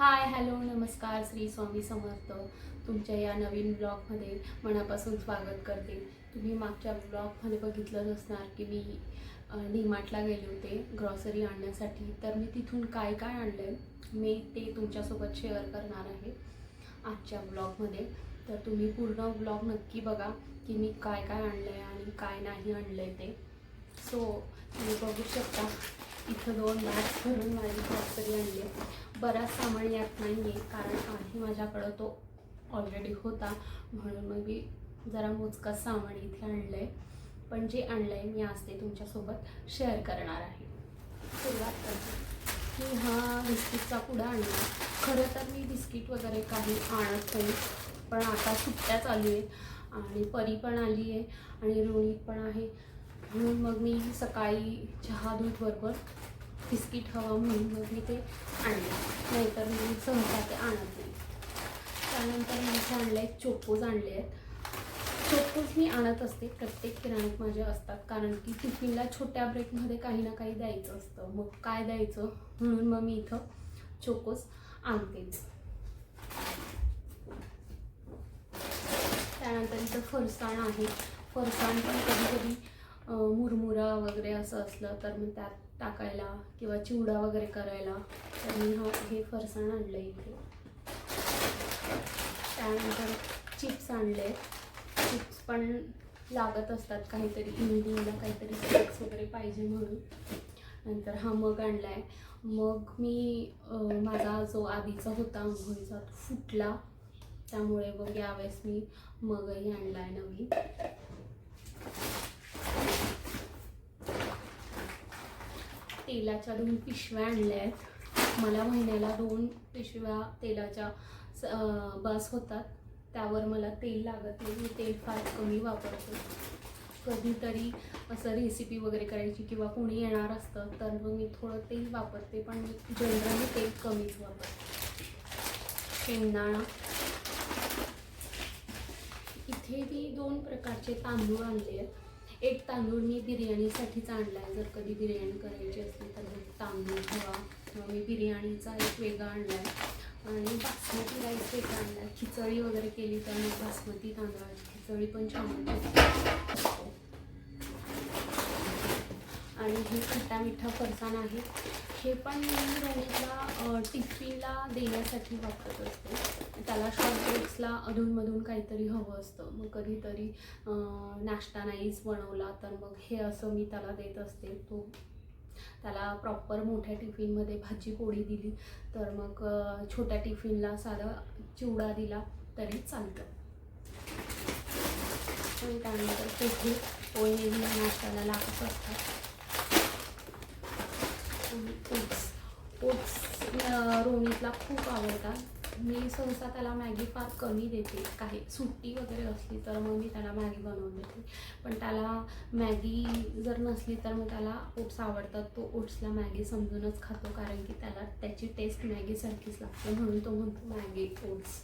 Hi hello नमस्कार श्री स्वामी समर्थ. तुमच्या या नवीन ब्लॉगमध्ये मनापासून स्वागत करते. तुम्ही मागच्या ब्लॉगमध्ये बघितलंच असणार की मी डीमार्टला गेले होते ग्रॉसरी आणण्यासाठी. तर मी तिथून काय काय आणलं आहे मी ते तुमच्यासोबत शेअर करणार आहे आजच्या ब्लॉगमध्ये. तर तुम्ही पूर्ण ब्लॉग नक्की बघा की मी काय काय आणलं आहे आणि काय नाही आणलं आहे ते. सो तुम्ही बघू शकता. इथं दोन बॅग्स भरून माझी ग्रॉसरी आणली. आहे बराच सामान यात नाही आहे कारण आहे माझ्याकडं तो ऑलरेडी होता. म्हणून मग मी जरा मोजकाच सामान इथे आणलं आहे पण जे आणलं आहे मी आज ते तुमच्यासोबत शेअर करणार आहे. सुरुवात करते. की हा बिस्किटचा पुडा आणला. खरं तर मी बिस्किट वगैरे काही आणत नाही पण आता सुट्ट्या चालू आहेत आणि परी पण आली आहे आणि रोहित पण आहे. म्हणून मग मी सकाळी चहा दूध बरोबर बिस्किट हवं म्हणून मग मी ते आणले. नाहीतर मी सहसा ते आणत नाही. त्यानंतर मी इथे आणले आहेत चोकोज आणले आहेत. चोकोज मी आणत असते प्रत्येक किराण्यात माझे असतात. कारण की टिफिनला छोट्या ब्रेकमध्ये काही ना काही द्यायचं असतं. मग काय द्यायचं? म्हणून मग मी इथं चोकोज आणतेच त्यानंतर इथं फरसाण आहे. फरसाण पण कधी कधी मुरमुरा वगैरे असं असलं तर मग त्यात टाकायला किंवा चिवडा वगैरे करायला. तर मी हा हे फरसाण आणलं इथे. त्यानंतर चिप्स आणले. चिप्स पण लागत असतात काहीतरी इव्हिनिंगला काहीतरी स्नॅक्स वगैरे पाहिजे म्हणून. नंतर हा मग आणला आहे मग मी माझा जो आधीचा होता आंघोळीचा तो फुटला. त्यामुळे मग यावेळेस मी मगही आणला आहे नवीन. तेलाच्या दोन पिशव्या आणल्या आहेत मला महिन्याला दोन पिशव्या तेलाच्या स- बस होतात. त्यावर मला तेल लागत नाही. मी तेल फार कमी वापरतो. कधीतरी असं रेसिपी वगैरे करायची किंवा कोणी येणार असतं तर मग मी थोडं तेल वापरते पण मी जनरली तेल कमीच वापरते. शेंगदाणा. इथे मी दोन प्रकारचे तांदूळ आणले आहेत एक तांदूळ मी बिर्याणीसाठीच आणला आहे जर कधी बिर्याणी करायची असली तर तांदूळ हवा किंवा मी बिर्याणीचा एक वेगळा आणला आहे आणि बासमती राईस वेगळा आणला आहे खिचडी वगैरे केली तर मी बासमती तांदळाची खिचडी पण छान आणि हे खट्टा मिठा फरसाण आहे. हे पण मी रोहितला टिफिनला देण्यासाठी वापरत असते. त्याला शॉर्ट ऑफिसला अधूनमधून काहीतरी हवं असतं. मग कधीतरी नाश्ता नाहीच बनवला तर मग हे असं मी त्याला देत असते. तो त्याला प्रॉपर मोठ्या टिफिनमध्ये भाजी पोळी दिली तर मग छोट्या टिफिनला साधा चिवडा दिला तरी चालतं. आणि त्यानंतर पोहे पोहे नाश्त्याला लागत असतात. ओट्स ओट्स रोहितला खूप आवडतात. मी सहसा त्याला मॅगी फार कमी देते. काही सुट्टी वगैरे असली तर मग मी त्याला मॅगी बनवून देते. पण त्याला मॅगी जर नसली तर मग त्याला ओट्स आवडतात. तो ओट्सला मॅगी समजूनच खातो. कारण की त्याला त्याची टेस्ट मॅगीसारखीच लागते. म्हणून तो म्हणतो मॅगी ओट्स.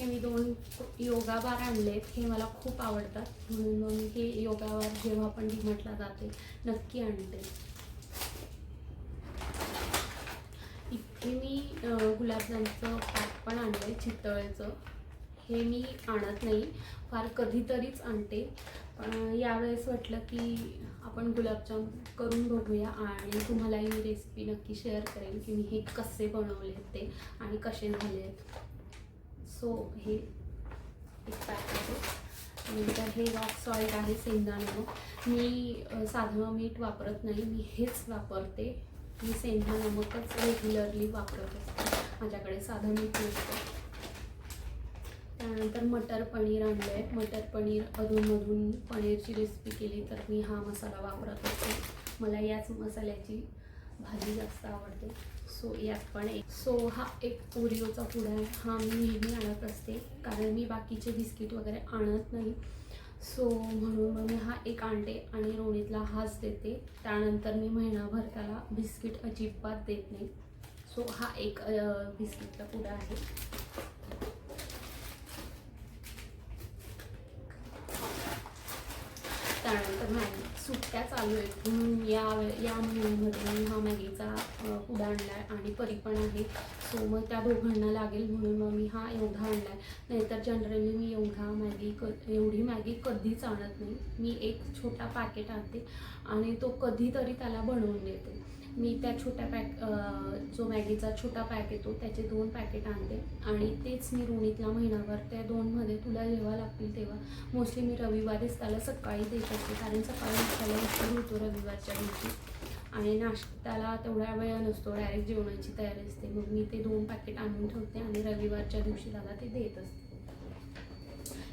हे मी दोन योगा बार आणलेत हे मला खूप आवडतात. म्हणून मग मी हे योगा बार जेव्हा पण म्हटला जाते नक्की आणते. इथे मी गुलाबजामचं पॅक पण आणलं आहे चितळेचं. हे मी आणत नाही फार कधीतरीच आणते. पण यावेळेस वाटलं की आपण गुलाबजाम करून बघूया आणि तुम्हाला ही रेसिपी नक्की शेअर करेन की मी हे कसे बनवले ते आणि कसे झाले आहेत सो हे एक पॅक आहे. नंतर हे रॉक सॉल्ट आहे शेंगदाणा. मी साधं मीठ वापरत नाही. मी हेच वापरते. मी सेंधा नमकच रेग्युलरली वापरत असते. माझ्याकडे साधं मीठ नसतं. त्यानंतर मटर पनीर आणलं आहे मटर पनीर अधूनमधून पनीरची रेसिपी केली तर मी हा मसाला वापरत असते. मला याच मसाल्याची भाजी जास्त आवडते. सो यात पण एक सो हा एक ओरिओचा पुडा आहे. हा मी नेहमी आणत असते. कारण मी बाकीचे बिस्किट वगैरे आणत नाही. सो म्हणून मग मी हा एक आणते आणि रोणीतला हाच देते. त्यानंतर मी महिनाभर त्याला बिस्किट अजिबात देत नाही. सो हा एक बिस्किटचा पुडा आहे त्यानंतर मॅगी सूप सुट्ट्या चालू आहेत म्हणून या या महिन्यामध्ये मी हा मॅगीचा अ, पुडा आणला आहे आणि परी पण आहे. सो मग त्या दोघांना लागेल म्हणून मग मी हा एवढा आणला आहे नाहीतर जनरली मी एवढा मॅगी क एवढी मॅगी कधीच आणत नाही. मी एक छोटा पॅकेट आणते आणि तो कधीतरी त्याला बनवून देते. मी त्या छोट्या पॅक जो मॅगीचा छोटा पॅक येतो त्याचे दोन पॅकेट आणते आणि तेच मी रोणीतला महिनाभर त्या दोनमध्ये तुला जेव्हा लागतील तेव्हा. मोस्टली मी रविवारीच त्याला सकाळी देत असते कारण सकाळी त्याला उशीर होतो रविवारच्या दिवशी. आणि नाश्त्याला तेवढा वेळ नसतो डायरेक्ट जेवणाची तयारी असते. मग मी ते दोन पॅकेट आणून ठेवते आणि रविवारच्या दिवशी त्याला ते देत असते.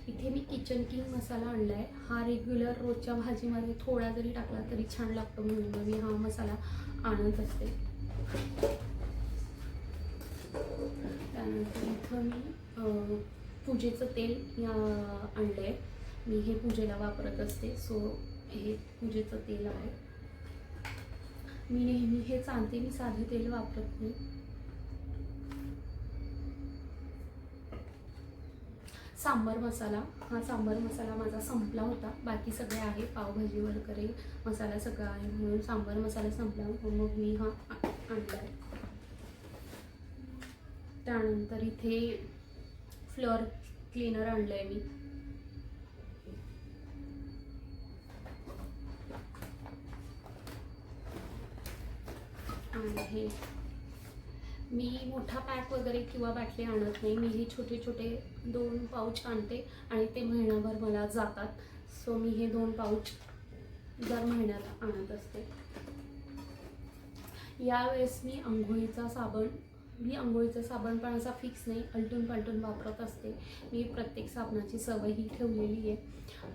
इथे मी किचन किंग मसाला आणला आहे हा रेग्युलर रोजच्या भाजीमध्ये थोडा जरी टाकला तरी छान लागतो म्हणून मी हा मसाला आणत असते. त्यानंतर इथं मी पूजेचं तेल या आणलं आहे मी हे पूजेला वापरत असते. सो हे पूजेचं तेल आहे. मी नेहमी हेच आणते मी साधे तेल वापरत नाही. सांबार मसाला हा सांबार मसाला माझा संपला होता. बाकी सगळे आहे पावभाजी वगैरे मसाला सगळा आहे म्हणून सांबार मसाला संपला. मग मी हा आणला आहे त्यानंतर इथे फ्लोअर क्लीनर आणलं आहे मी. आणि हे मी मोठा पॅक वगैरे किंवा बाटली आणत नाही. मी हे छोटे छोटे दोन पाऊच आणते आणि ते महिनाभर मला जातात. सो मी हे दोन पाऊच दर महिन्यात आणत असते. यावेळेस मी आंघोळीचा साबण मी आंघोळीचा साबण पण असा फिक्स नाही अलटून पलटून वापरत असते. मी प्रत्येक साबणाची सवय ही ठेवलेली आहे.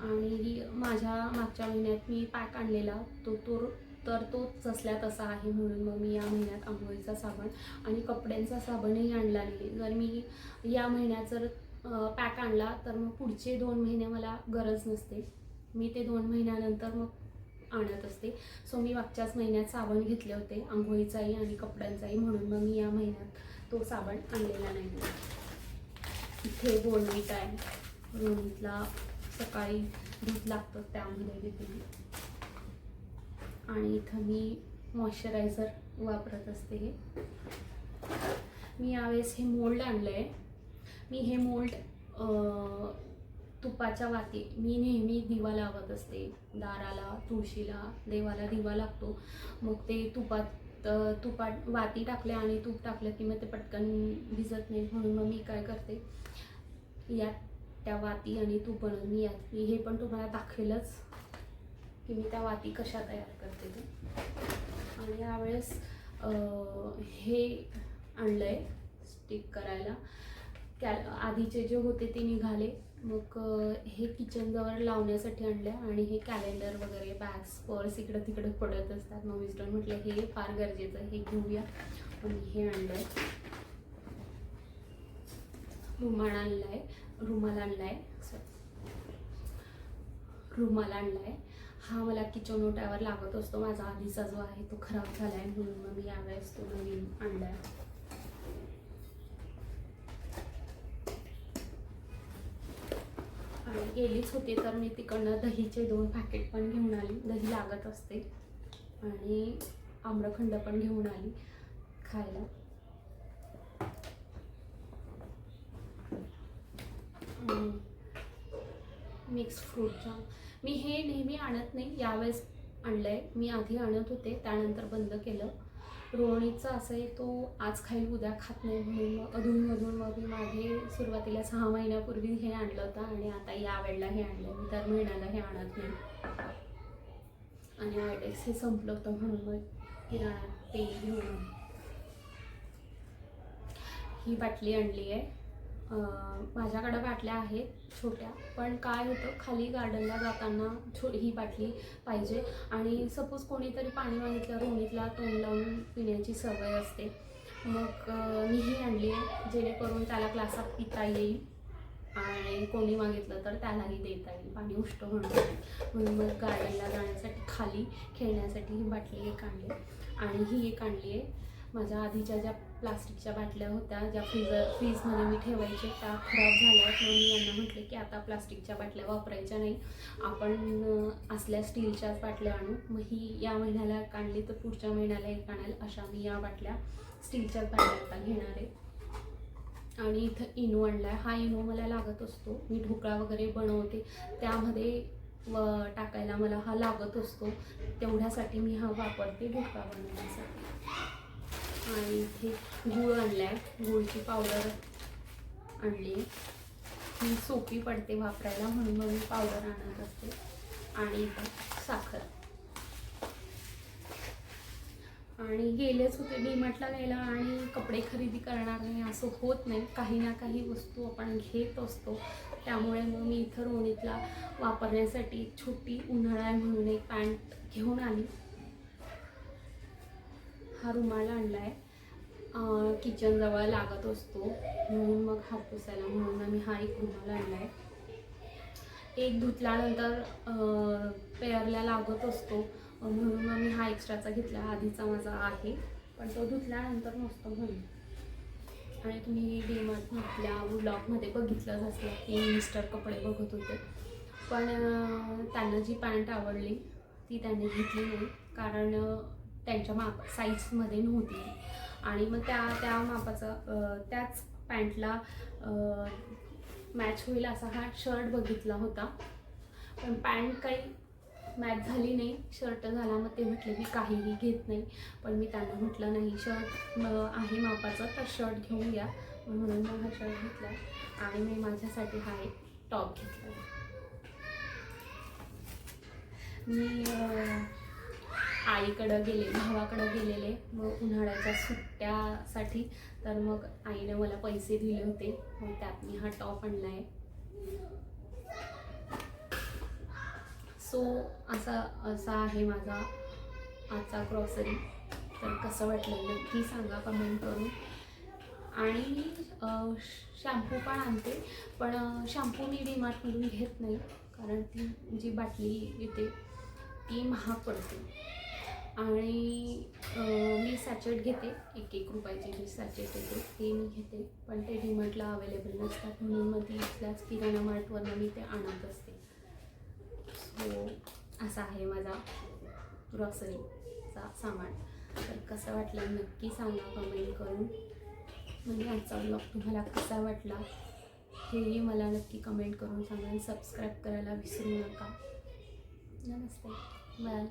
आणि माझ्या मागच्या महिन्यात मी पॅक आणलेला तो तो तर तो जसल्या तसा आहे म्हणून मग मी या महिन्यात आंघोळीचा साबण आणि कपड्यांचा साबणही आणला नाही. जर मी या महिन्यात जर पॅक आणला तर मग पुढचे दोन महिने मला गरज नसते. मी ते दोन महिन्यानंतर मग आणत असते. सो मी मागच्याच महिन्यात साबण घेतले होते आंघोळीचाही आणि कपड्यांचाही म्हणून मग मी या महिन्यात तो साबण आणलेला नाही. इथे बोलवीट आहे. रोणीतला सकाळी दूध लागतं त्यामध्ये घेते आणि इथं मी मॉइश्चरायझर वापरत असते. हे मी यावेळेस हे मोल्ड आणलं आहे मी हे मोल्ड तुपाच्या वाती मी नेहमी दिवा लावत असते. दाराला तुळशीला देवाला दिवा लागतो. मग ते तुपात तुपात वाती टाकल्या आणि तूप टाकलं की मग ते पटकन भिजत नाही. म्हणून मग मी काय करते यात त्या वाती आणि तूप बनवून मी यात मी हे पण तुम्हाला दाखवेलच. की मी त्या वाती कशा तयार करते ते. आणि यावेळेस हे आणलं आहे स्टिक करायला. कॅल आधीचे जे होते ते निघाले. मग हे किचनजवळ लावण्यासाठी आणलं आहे आणि हे कॅलेंडर वगैरे बॅग्स पर्स इकडं तिकडं पडत असतात. मग मिस्टर म्हटलं हे फार गरजेचं आहे. हे घेऊया. आणि हे आणलं आहे रुमाल आणला आहे रुमाल आणला आहे रुमाल आणला आहे हा मला किचन ओट्यावर लागत असतो. माझा आधीचा जो आहे तो खराब झाला आहे म्हणून मग मी यावेळेस तो नवीन आणला आहे आणि गेलीच होते तर मी तिकडनं दहीचे दोन पॅकेट पण घेऊन आली. दही लागत असते. आणि आम्रखंड पण घेऊन आली खायला. मिक्स फ्रूटचा मी हे नेहमी आणत नाही यावेळेस आणलं आहे मी आधी आणत होते त्यानंतर बंद केलं. रोहिणीचा असं आहे तो आज खाईल उद्या खात नाही. म्हणून मग अधूनमधून मग मी मागे सुरुवातीला सहा महिन्यापूर्वी हे आणलं होतं आणि आता या वेळेला हे आणलं मी दर महिन्याला हे आणत नाही. आणि आयडेक्स हे संपलं होतं म्हणून मग किराणा ते घेऊन ही बाटली आणली आहे. माझ्याकडं बाटल्या आहेत छोट्या. पण काय होतं खाली गार्डनला जाताना छो ही बाटली पाहिजे. आणि सपोज कोणीतरी पाणी मागितलं रोणीतला तोंड लावून पिण्याची सवय असते. मग मी ही आणली आहे जेणेकरून त्याला ग्लासात पिता येईल. आणि कोणी मागितलं तर त्यालाही देता येईल. पाणी उष्ट होणार म्हणून मग गार्डनला जाण्यासाठी खाली खेळण्यासाठी ही बाटली एक आणली आणि ही एक आणली आहे. माझ्या आधीच्या ज्या प्लास्टिकच्या बाटल्या होत्या ज्या फ्रीजर फ्रीजमध्ये मी ठेवायचे त्या खराब झाल्या. आहेत म्हणून मी यांना म्हटले की आता प्लास्टिकच्या बाटल्या वापरायच्या नाही. आपण असल्या स्टीलच्याच बाटल्या आणू. मग ही या महिन्याला एक आणली तर पुढच्या महिन्याला एक आणेल अशा मी या बाटल्या स्टीलच्याच बाटल्या आता घेणार आहे. आणि इथं इनो आणला आहे हा इनो मला लागत असतो. मी ढोकळा वगैरे बनवते. त्यामध्ये व टाकायला मला हा लागत असतो. तेवढ्यासाठी मी हा वापरते ढोकळा बनवण्यासाठी. आणि इथे गूळ आणला आहे गूळची पावडर आणली. ही सोपी पडते वापरायला म्हणून मग मी पावडर आणत असते. आणि इथं साखर. आणि गेलेच होते डीमार्टला गेलं आणि कपडे खरेदी करणार नाही असं होत नाही. काही ना काही वस्तू आपण घेत असतो. त्यामुळे मग मी इथं रोणीतला वापरण्यासाठी छोटी उन्हाळा म्हणून एक पॅन्ट घेऊन आली. हा रुमाल आणला आहे किचनजवळ लागत असतो. म्हणून मग हात पुसायला म्हणून आम्ही हा एक रुमाल आणला आहे एक धुतल्यानंतर पेअरला लागत असतो. म्हणून आम्ही हा एक्स्ट्राचा घेतला. आधीचा माझा आहे. पण तो धुतल्यानंतर नसतो म्हणून आणि तुम्ही डीमार्टमधल्या ब्लॉगमध्ये बघितलंच असलं की मिस्टर कपडे बघत होते. पण त्यांना जी पॅन्ट आवडली ती त्यांनी घेतली नाही. कारण त्यांच्या माप साईजमध्ये नव्हती. आणि मग त्या त्या मापाचा त्याच पॅन्टला मॅच होईल असा हा शर्ट बघितला होता. पण पॅन्ट काही मॅच झाली नाही. शर्ट झाला मग ते म्हटले की काहीही घेत नाही. पण मी त्यांना म्हटलं नाही शर्ट आहे मापाचं तर शर्ट घेऊन घ्या म्हणून मग हा शर्ट घेतला. आणि मी माझ्यासाठी हा एक टॉप घेतला. मी आईकडं गेले भावाकडं गेलेले. मग उन्हाळ्याच्या सुट्ट्यासाठी तर मग आईने मला पैसे दिले होते. मग त्यात मी हा टॉप आणला आहे सो असा असा आहे माझा आजचा ग्रॉसरी तर कसं वाटलं नक्की सांगा कमेंट करून. आणि मी शॅम्पू पण आणते. पण शॅम्पू मी डीमार्टमधून घेत नाही. कारण ती जी बाटली येते ती महाग पडते. आणि मी सॅचेट घेते. एक एक रुपयाची जी सॅचेट येते ते मी घेते. पण ते डिमटला अवेलेबल नसतात. म्हणून मग ती इथल्याच किराणा मार्टवरनं मी ते आणत असते. सो असा आहे माझा ग्रॉसरीचा सामान. तर कसं वाटलं नक्की सांगा कमेंट करून. म्हणजे आजचा ब्लॉग तुम्हाला कसा वाटला हेही मला नक्की कमेंट करून सांगा. आणि सबस्क्राईब करायला विसरू नका. नमस्ते. बाय